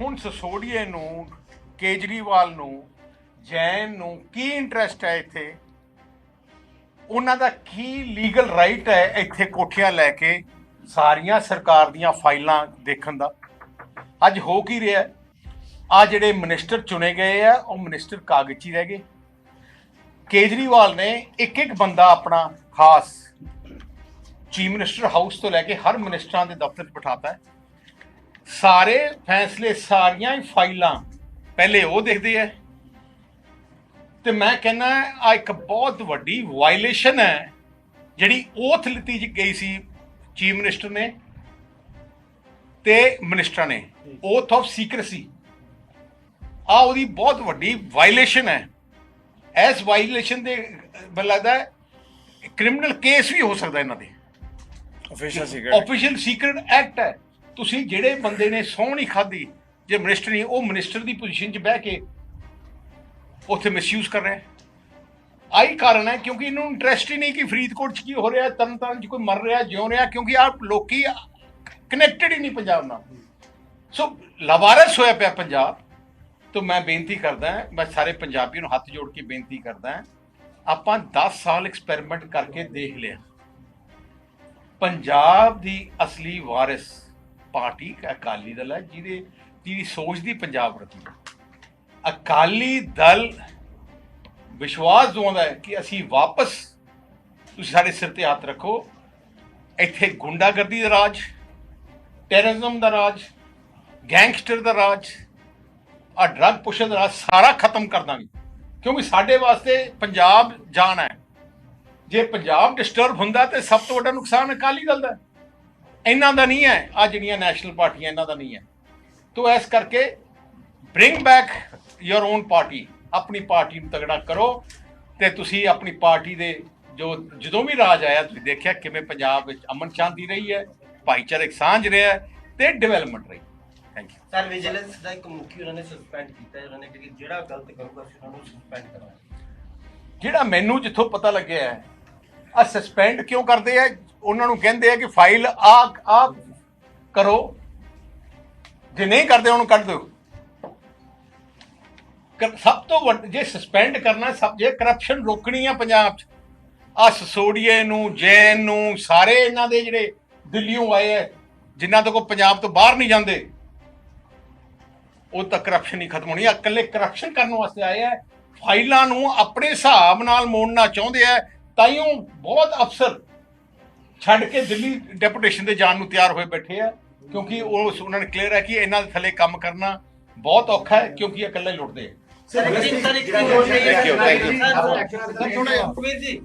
ਹੁਣ ਸਸੋੜੀਏ ਨੂੰ, ਕੇਜਰੀਵਾਲ ਨੂੰ, ਜੈਨ ਨੂੰ ਕੀ ਇੰਟਰਸਟ ਹੈ ਇੱਥੇ? ਉਹਨਾਂ ਦਾ ਕੀ ਲੀਗਲ ਰਾਈਟ ਹੈ ਇੱਥੇ ਕੋਠੀਆਂ ਲੈ ਕੇ ਸਾਰੀਆਂ ਸਰਕਾਰ ਦੀਆਂ ਫਾਈਲਾਂ ਦੇਖਣ ਦਾ? ਅੱਜ ਹੋ ਕੀ ਰਿਹਾ? ਆ ਜਿਹੜੇ ਮਿਨਿਸਟਰ ਚੁਣੇ ਗਏ ਆ, ਉਹ ਮਿਨਿਸਟਰ ਕਾਗਜ਼ੀ ਰਹਿ ਗਏ। ਕੇਜਰੀਵਾਲ ਨੇ ਇੱਕ ਇੱਕ ਬੰਦਾ ਆਪਣਾ ਖਾਸ ਚੀਫ ਮਿਨਿਸਟਰ ਹਾਊਸ ਤੋਂ ਲੈ ਕੇ ਹਰ ਮਿਨਿਸਟਰਾਂ ਦੇ ਦਫ਼ਤਰ 'ਚ ਬਿਠਾਤਾ ਹੈ। ਸਾਰੇ ਫੈਸਲੇ ਸਾਰੀਆਂ ਹੀ ਫਾਈਲਾਂ ਪਹਿਲੇ ਉਹ ਦੇਖਦੇ ਆ ਤੇ ਮੈਂ ਕਹਿੰਦਾ ਆ ਇੱਕ ਬਹੁਤ ਵੱਡੀ ਵਾਇਲੇਸ਼ਨ ਹੈ ਜਿਹੜੀ ਓਥ ਲਿੱਤੀ ਗਈ ਸੀ ਚੀਫ ਮਿਨਿਸਟਰ ਨੇ ਤੇ ਮਿਨਿਸਟਰਾਂ ਨੇ ਓਥ ਆਫ ਸੀਕ੍ਰੇਸੀ ਆ ਉਹਦੀ ਬਹੁਤ ਵੱਡੀ ਵਾਇਲੇਸ਼ਨ ਹੈ ਐਸ ਵਾਇਲੇਸ਼ਨ ਦੇ ਮੈਨੂੰ ਲੱਗਦਾ ਕ੍ਰਿਮੀਨਲ ਕੇਸ ਵੀ ਹੋ ਸਕਦਾ ਇਹਨਾਂ ਦੇ। Official secret official secret act ਹੈ ਤੁਸੀਂ ਜਿਹੜੇ ਬੰਦੇ ਨੇ ਸਹੁੰ ਨਹੀਂ ਖਾਧੀ, ਜੇ ਮਿਨਿਸਟਰ ਨਹੀਂ, ਉਹ ਮਿਨਿਸਟਰ ਦੀ ਪੋਜੀਸ਼ਨ 'ਚ ਬਹਿ ਕੇ ਉੱਥੇ ਮਿਸਯੂਜ਼ ਕਰ ਰਿਹਾ ਹੈ ਆਹੀ ਕਾਰਨ ਹੈ ਕਿਉਂਕਿ ਇਹਨੂੰ ਇੰਟਰਸਟ ਹੀ ਨਹੀਂ ਕਿ ਫਰੀਦਕੋਟ 'ਚ ਕੀ ਹੋ ਰਿਹਾ, ਤਰਨਤਾਰਨ 'ਚ ਕੋਈ ਮਰ ਰਿਹਾ, ਜਿਉਂ ਰਿਹਾ, ਕਿਉਂਕਿ ਆ ਲੋਕੀ ਕਨੈਕਟਡ ਹੀ ਨਹੀਂ ਪੰਜਾਬ ਨਾਲ। ਸੋ ਲਵਾਰਸ ਹੋਇਆ ਪਿਆ ਪੰਜਾਬ, ਤੋਂ ਮੈਂ ਬੇਨਤੀ ਕਰਦਾ, ਮੈਂ ਸਾਰੇ ਪੰਜਾਬੀਆਂ ਨੂੰ ਹੱਥ ਜੋੜ ਕੇ ਬੇਨਤੀ ਕਰਦਾ, ਆਪਾਂ 10 ਸਾਲ ਐਕਸਪੈਰੀਮੈਂਟ ਕਰਕੇ ਦੇਖ ਲਿਆ। ਪੰਜਾਬ ਦੀ ਅਸਲੀ ਵਾਰਿਸ ਪਾਰਟੀ ਅਕਾਲੀ ਦਲ ਹੈ, ਜਿਹਦੇ ਜਿਹਦੀ ਸੋਚ ਦੀ ਪੰਜਾਬ ਪ੍ਰਤੀ। ਅਕਾਲੀ ਦਲ ਵਿਸ਼ਵਾਸ ਦਵਾਉਂਦਾ ਹੈ ਕਿ ਅਸੀਂ ਵਾਪਸ ਤੁਸੀਂ ਸਾਡੇ ਸਿਰ ਤੇ ਹੱਥ ਰੱਖੋ। ਇੱਥੇ ਗੁੰਡਾਗਰਦੀ ਦਾ ਰਾਜ ਟੈਰਰਿਜ਼ਮ ਦਾ ਰਾਜ ਗੈਂਗਸਟਰ ਦਾ ਰਾਜ ਆ ਡਰੱਗ ਪੁਸ਼ਨ ਦਾ ਰਾਜ ਸਾਰਾ ਖਤਮ ਕਰ ਦਾਂਗੇ। ਕਿਉਂਕਿ ਸਾਡੇ ਵਾਸਤੇ ਪੰਜਾਬ ਜਾਨ ਹੈ। ਜੇ ਪੰਜਾਬ ਡਿਸਟਰਬ ਹੁੰਦਾ ਤੇ ਸਭ ਤੋਂ ਵੱਡਾ ਨੁਕਸਾਨ ਅਕਾਲੀ ਦਲ ਦਾ ਹੈ। ਇਹਨਾਂ ਦਾ ਨਹੀਂ ਹੈ ਆ ਜਿਹੜੀਆਂ ਨੈਸ਼ਨਲ ਪਾਰਟੀਆਂ ਇਹਨਾਂ ਦਾ ਨਹੀਂ ਹੈ। ਤੋ ਇਸ ਕਰਕੇ bring back your own party ਆਪਣੀ ਪਾਰਟੀ ਨੂੰ ਤਗੜਾ ਕਰੋ ਤੇ ਤੁਸੀਂ ਆਪਣੀ ਪਾਰਟੀ ਦੇ ਜੋ ਜਦੋਂ ਵੀ ਰਾਜ ਆਇਆ ਤੁਸੀਂ ਦੇਖਿਆ ਕਿਵੇਂ ਪੰਜਾਬ ਵਿੱਚ ਅਮਨ ਸ਼ਾਂਤੀ ਰਹੀ ਹੈ ਭਾਈਚਾਰਕ ਸਾਂਝ ਰਿਹਾ ਹੈ ਤੇ ਡਿਵੈਲਪਮੈਂਟ ਰਹੀ। ਥੈਂਕ ਯੂ ਸਰ ਵਿਜੀਲੈਂਸ ਦਾ ਇੱਕ ਮੁਖੀ ਉਹਨਾਂ ਨੇ ਸਸਪੈਂਡ ਕੀਤਾ ਹੈ ਉਹਨਾਂ ਨੇ ਕਿ ਜਿਹੜਾ ਗਲਤ ਕਰੂਗਾ ਉਹਨਾਂ ਨੂੰ ਸਸਪੈਂਡ ਕਰਾਂਗੇ। ਜਿਹੜਾ ਮੈਨੂੰ ਜਿੱਥੋਂ ਪਤਾ ਲੱਗਿਆ ਹੈ ਆ ਸਸਪੈਂਡ ਕਿਉਂ ਕਰਦੇ ਆ ਉਹਨਾਂ ਨੂੰ ਕਹਿੰਦੇ ਆ ਕਿ ਫਾਈਲ ਆ ਆ ਕਰੋ। ਜੇ ਨਹੀਂ ਕਰਦੇ, ਉਹਨੂੰ ਕੱਢ ਦਿਓ। ਸਭ ਤੋਂ ਵੱਡ, ਜੇ ਸਸਪੈਂਡ ਕਰਨਾ, ਸਭ, ਜੇ ਕਰਪਸ਼ਨ ਰੋਕਣੀ ਆ ਪੰਜਾਬ 'ਚ ਆ ਸਸੋਡੀਏ ਨੂੰ, ਜੈਨ ਨੂੰ, ਸਾਰੇ ਇਹਨਾਂ ਦੇ ਜਿਹੜੇ ਦਿੱਲੀੋਂ ਆਏ ਆ, ਜਿਨ੍ਹਾਂ ਤੋਂ ਕੋ ਪੰਜਾਬ ਤੋਂ ਬਾਹਰ ਨਹੀਂ ਜਾਂਦੇ, ਉਹ ਤਾਂ ਕਰਪਸ਼ਨ ਹੀ ਖਤਮ ਹੋਣੀ ਆ। ਇਕੱਲੇ ਕਰਪਸ਼ਨ ਕਰਨ ਵਾਸਤੇ ਆਏ ਆ। ਫਾਈਲਾਂ ਨੂੰ ਆਪਣੇ ਹਿਸਾਬ ਨਾਲ ਮੋੜਨਾ ਚਾਹੁੰਦੇ ਆ। ਤਾਈਓ ਬਹੁਤ ਅਫਸਰ ਛੱਡ ਕੇ ਦਿੱਲੀ ਡੈਪੂਟੇਸ਼ਨ ਦੇ ਜਾਣ ਨੂੰ ਤਿਆਰ ਹੋਏ ਬੈਠੇ ਆ ਕਿਉਂਕਿ ਉਹ ਉਹਨਾਂ ਨੇ ਕਲੀਅਰ ਹੈ ਕਿ ਇਹਨਾਂ ਦੇ ਥੱਲੇ ਕੰਮ ਕਰਨਾ ਬਹੁਤ ਔਖਾ ਹੈ ਕਿਉਂਕਿ ਇਹ ਇਕੱਲੇ ਲੁੱਟਦੇ ਆ ਸਰ ਇੱਕ ਸਰ ਇੱਕ ਹੋਰ Thank you, thank you. Sir ਥੋੜਾ ਜੀ